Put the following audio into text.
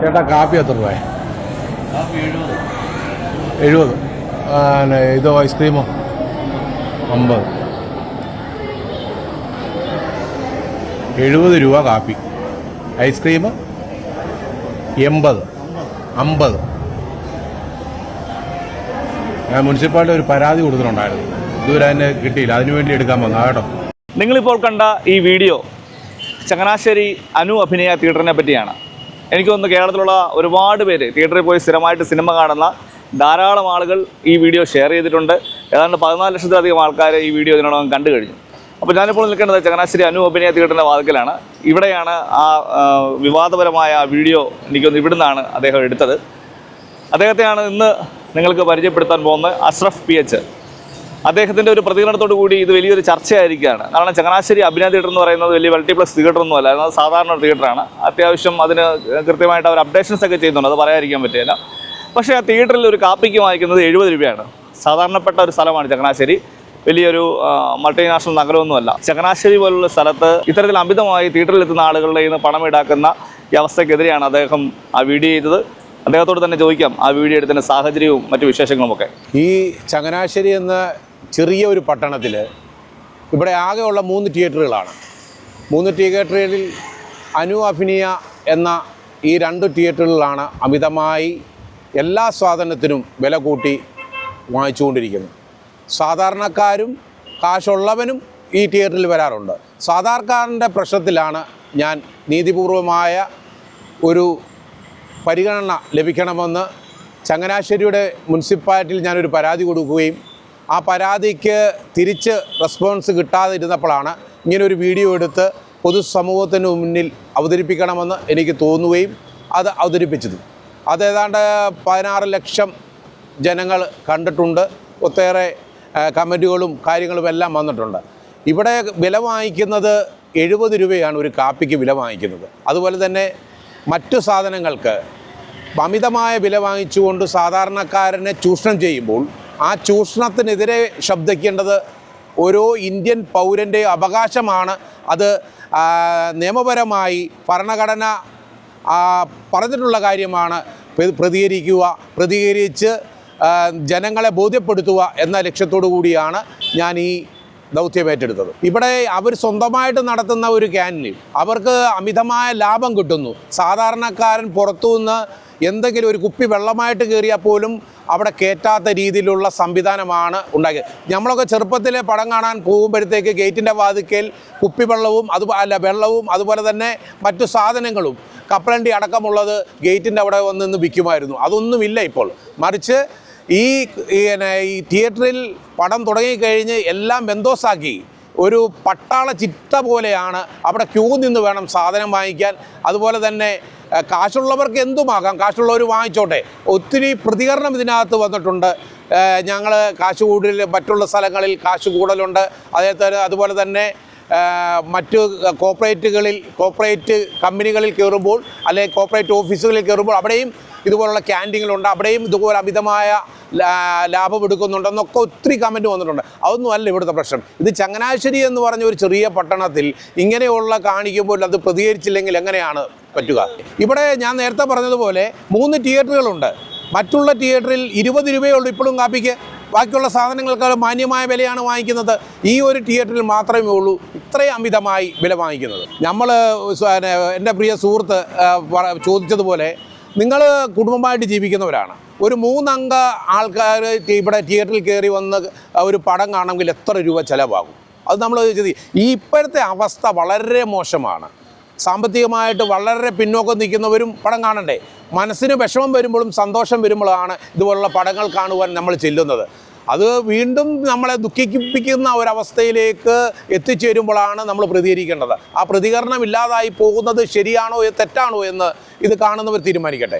ചേട്ടാ കാപ്പി എത്ര രൂപ എഴുപത്. പിന്നെ ഇതോ ഐസ്ക്രീമോ? അമ്പത്. എഴുപത് രൂപ കാപ്പി. ഐസ്ക്രീം എൺപത്. അമ്പത്. ഞാൻ മുനിസിപ്പാലിറ്റി ഒരു പരാതി കൊടുത്തിട്ടുണ്ടായിരുന്നു. ഇതുവരെ അതിന് കിട്ടിയില്ല. അതിനു വേണ്ടി എടുക്കാൻ വന്നാ കേട്ടോ. നിങ്ങളിപ്പോൾ കണ്ട ഈ വീഡിയോ ചങ്ങനാശ്ശേരി അനു അഭിനയ തിയേറ്ററിനെ പറ്റിയാണ്. എനിക്ക് തോന്നുന്നു കേരളത്തിലുള്ള ഒരുപാട് പേര് തിയേറ്ററിൽ പോയി സ്ഥിരമായിട്ട് സിനിമ കാണുന്ന ധാരാളം ആളുകൾ ഈ വീഡിയോ ഷെയർ ചെയ്തിട്ടുണ്ട്. ഏതാണ്ട് പതിനാല് ലക്ഷത്തിലധികം ആൾക്കാർ ഈ വീഡിയോ ഇതിനോടകം കണ്ടു കഴിഞ്ഞു. അപ്പോൾ ഞാനിപ്പോൾ നിൽക്കേണ്ടത് ചങ്ങനാശ്ശേരി അനു അഭിനയ തിയേറ്ററിന്റെ വാതിക്കലാണ് ഇവിടെയാണ് ആ വിവാദപരമായ വീഡിയോ എനിക്കൊന്ന് ഇവിടുന്നാണ് അദ്ദേഹം എടുത്തത്. അദ്ദേഹത്തെയാണ് ഇന്ന് നിങ്ങൾക്ക് പരിചയപ്പെടുത്താൻ പോകുന്നത് അഷ്റഫ് പി എച്ച്. അദ്ദേഹത്തിന്റെ ഒരു പ്രതികരണത്തോടു കൂടി ഇത് വലിയൊരു ചർച്ചയായിരിക്കുകയാണ്. കാരണം ചങ്ങനാശ്ശേരി അഭിനയ തിയേറ്റർ എന്ന് പറയുന്നത് വലിയ മൾട്ടിപ്ലക്സ് തിയേറ്റർ ഒന്നും അല്ല. അത് സാധാരണ തിയേറ്ററാണ് അത്യാവശ്യം അതിന് കൃത്യമായിട്ട് അവർ അപ്ഡേഷൻസ് ഒക്കെ ചെയ്യുന്നുണ്ട്. അത് പറയാതിരിക്കാൻ പറ്റില്ല. പക്ഷേ ആ തിയേറ്ററിൽ ഒരു കാപ്പിക്ക് വാങ്ങിക്കുന്നത് എഴുപത് രൂപയാണ്. സാധാരണപ്പെട്ട ഒരു സ്ഥലമാണ് ചങ്ങനാശ്ശേരി. വലിയൊരു മൾട്ടിനാഷണൽ നഗരമൊന്നുമല്ല. ചങ്ങനാശ്ശേരി പോലുള്ള സ്ഥലത്ത് ഇത്തരത്തിൽ അമിതമായി തിയേറ്ററിൽ എത്തുന്ന ആളുകളുടെ നിന്ന് പണം ഈടാക്കുന്ന ഈ അവസ്ഥക്കെതിരെയാണ് അദ്ദേഹം ആ വീഡിയോ ചെയ്തത്. അദ്ദേഹത്തോട് തന്നെ ചോദിക്കാം. ആ വീഡിയോ എടുത്തതിന്റെ സാഹചര്യവും മറ്റു വിശേഷങ്ങളുമൊക്കെ. ഈ ചങ്ങനാശ്ശേരി എന്ന ചെറിയ ഒരു പട്ടണത്തിൽ ഇവിടെ ആകെയുള്ള മൂന്ന് തിയേറ്ററുകളാണ്. മൂന്ന് തിയേറ്ററുകളിൽ അനു അഭിനയ എന്ന ഈ രണ്ട് തിയേറ്ററുകളിലാണ് അമിതമായി എല്ലാ സാധനത്തിനും വില കൂട്ടി വാങ്ങിച്ചുകൊണ്ടിരിക്കുന്നത്. സാധാരണക്കാരും കാശുള്ളവനും ഈ തിയേറ്ററിൽ വരാറുണ്ട്. സാധാരണക്കാരന്റെ പ്രശ്നത്തിലാണ് ഞാൻ നീതിപൂർവമായ ഒരു പരിഗണന ലഭിക്കണമെന്ന് ചങ്ങനാശ്ശേരിയുടെ മുനിസിപ്പാലിറ്റിയിൽ ഞാനൊരു പരാതി കൊടുക്കുകയും ആ പരാതിക്ക് തിരിച്ച് റെസ്പോൺസ് കിട്ടാതിരുന്നപ്പോഴാണ് ഇങ്ങനൊരു വീഡിയോ എടുത്ത് പൊതുസമൂഹത്തിന് മുന്നിൽ അവതരിപ്പിക്കണമെന്ന് എനിക്ക് തോന്നുകയും അത് അവതരിപ്പിച്ചത്. അത് ഏതാണ്ട് പതിനാറ് ലക്ഷം ജനങ്ങൾ കണ്ടിട്ടുണ്ട്. ഒത്തേറെ കമന്റുകളും കാര്യങ്ങളും എല്ലാം വന്നിട്ടുണ്ട്. ഇവിടെ വില വാങ്ങിക്കുന്നത് എഴുപത് രൂപയാണ് ഒരു കാപ്പിക്ക് വില വാങ്ങിക്കുന്നത്. അതുപോലെ തന്നെ മറ്റു സാധനങ്ങൾക്ക് അമിതമായ വില വാങ്ങിച്ചുകൊണ്ട് സാധാരണക്കാരനെ ചൂഷണം ചെയ്യുമ്പോൾ ആ ചൂഷണത്തിനെതിരെ ശബ്ദിക്കേണ്ടത് ഓരോ ഇന്ത്യൻ പൗരന്റെ അവകാശമാണ്. അത് നിയമപരമായി ഭരണഘടന പറഞ്ഞിട്ടുള്ള കാര്യമാണ്. പ്ര- പ്രതികരിക്കുക പ്രതികരിച്ച് ജനങ്ങളെ ബോധ്യപ്പെടുത്തുക എന്ന ലക്ഷ്യത്തോടു കൂടിയാണ് ഞാൻ ഈ ദൗത്യം ഏറ്റെടുത്തത്. ഇവിടെ അവർ സ്വന്തമായിട്ട് നടത്തുന്ന ഒരു ക്യാന്റീൻ അവർക്ക് അമിതമായ ലാഭം കിട്ടുന്നു. സാധാരണക്കാരൻ പുറത്തുനിന്ന് എന്തെങ്കിലും ഒരു കുപ്പി വെള്ളമായിട്ട് കയറിയാൽ പോലും അവിടെ കയറ്റാത്ത രീതിയിലുള്ള സംവിധാനമാണ് ഉണ്ടാക്കിയത്. നമ്മളൊക്കെ ചെറുപ്പത്തിലെ പടം കാണാൻ പോകുമ്പോഴത്തേക്ക് ഗേറ്റിന്റെ വാതിക്കൽ കുപ്പിവെള്ളവും അത് അല്ല വെള്ളവും അതുപോലെ തന്നെ മറ്റു സാധനങ്ങളും കപ്പലണ്ടി അടക്കമുള്ളത് ഗേറ്റിന്റെ അവിടെ വന്ന് നിന്ന് വിൽക്കുമായിരുന്നു. അതൊന്നുമില്ല ഇപ്പോൾ. മറിച്ച് ഈ ഈ തിയേറ്ററിൽ പടം തുടങ്ങിക്കഴിഞ്ഞ് എല്ലാം ബന്ധോസാക്കി ഒരു പട്ടാള ചിട്ട പോലെയാണ്. അവിടെ ക്യൂ നിന്ന് വേണം സാധനം വാങ്ങിക്കാൻ. അതുപോലെ തന്നെ കാശുള്ളവർക്ക് എന്തുമാകാം? കാശുള്ളവർ വാങ്ങിച്ചോട്ടെ. ഒത്തിരി പ്രതികരണം ഇതിനകത്ത് വന്നിട്ടുണ്ട്. ഞങ്ങൾ കാശ് കൂടുതൽ മറ്റുള്ള സ്ഥലങ്ങളിൽ കാശ് കൂടുതലുണ്ട്. അതേപോലെ അതുപോലെ തന്നെ മറ്റു കോർപ്പറേറ്റുകളിൽ കോർപ്പറേറ്റ് കമ്പനികളിൽ കയറുമ്പോൾ അല്ലെങ്കിൽ കോർപ്പറേറ്റ് ഓഫീസുകളിൽ കയറുമ്പോൾ അവിടെയും ഇതുപോലുള്ള ക്യാന്റീനുകളുണ്ട്. അവിടെയും ഇതുപോലെ അമിതമായ ലാഭം എടുക്കുന്നുണ്ടെന്നൊക്കെ ഒത്തിരി കമന്റ് വന്നിട്ടുണ്ട്. അതൊന്നും അല്ല ഇവിടുത്തെ പ്രശ്നം. ഇത് ചങ്ങനാശ്ശേരി എന്ന് പറഞ്ഞ ഒരു ചെറിയ പട്ടണത്തിൽ ഇങ്ങനെയുള്ള കാണിക്കുമ്പോൾ അത് പ്രതികരിച്ചില്ലെങ്കിൽ എങ്ങനെയാണ് പറ്റുക? ഇവിടെ ഞാൻ നേരത്തെ പറഞ്ഞതുപോലെ മൂന്ന് തിയേറ്ററുകളുണ്ട് മറ്റുള്ള തിയേറ്ററിൽ ഇരുപത് രൂപയേ ഉള്ളൂ ഇപ്പോഴും കാപ്പിക്ക്. ബാക്കിയുള്ള സാധനങ്ങൾക്ക് മാന്യമായ വിലയാണ് വാങ്ങിക്കുന്നത്. ഈ ഒരു തിയേറ്ററിൽ മാത്രമേ ഉള്ളൂ ഇത്രയും അമിതമായി വില വാങ്ങിക്കുന്നത്. നമ്മൾ എന്റെ പ്രിയ സുഹൃത്ത് ചോദിച്ചതുപോലെ നിങ്ങൾ കുടുംബമായിട്ട് ജീവിക്കുന്നവരാണ്. ഒരു മൂന്നംഗ ആൾക്കാർ ഇവിടെ തിയേറ്ററിൽ കയറി വന്ന് ഒരു പടം കാണണമെങ്കിൽ എത്ര രൂപ ചിലവാകും? അത് നമ്മൾ ചോദിച്ചത് ഈ ഇപ്പോഴത്തെ അവസ്ഥ വളരെ മോശമാണ്. സാമ്പത്തികമായിട്ട് വളരെ പിന്നോക്കം നിൽക്കുന്നവരും പടം കാണണ്ടേ? മനസ്സിന് വിഷമം വരുമ്പോഴും സന്തോഷം വരുമ്പോഴാണ് ഇതുപോലുള്ള പടങ്ങൾ കാണുവാൻ നമ്മൾ ചെല്ലുന്നത്. അത് വീണ്ടും നമ്മളെ ദുഃഖിപ്പിക്കുന്ന ഒരവസ്ഥയിലേക്ക് എത്തിച്ചേരുമ്പോഴാണ് നമ്മൾ പ്രതികരിക്കേണ്ടത്. ആ പ്രതികരണം ഇല്ലാതായി പോകുന്നത് ശരിയാണോ തെറ്റാണോ എന്ന് ഇത് കാണുന്നവർ തീരുമാനിക്കട്ടെ.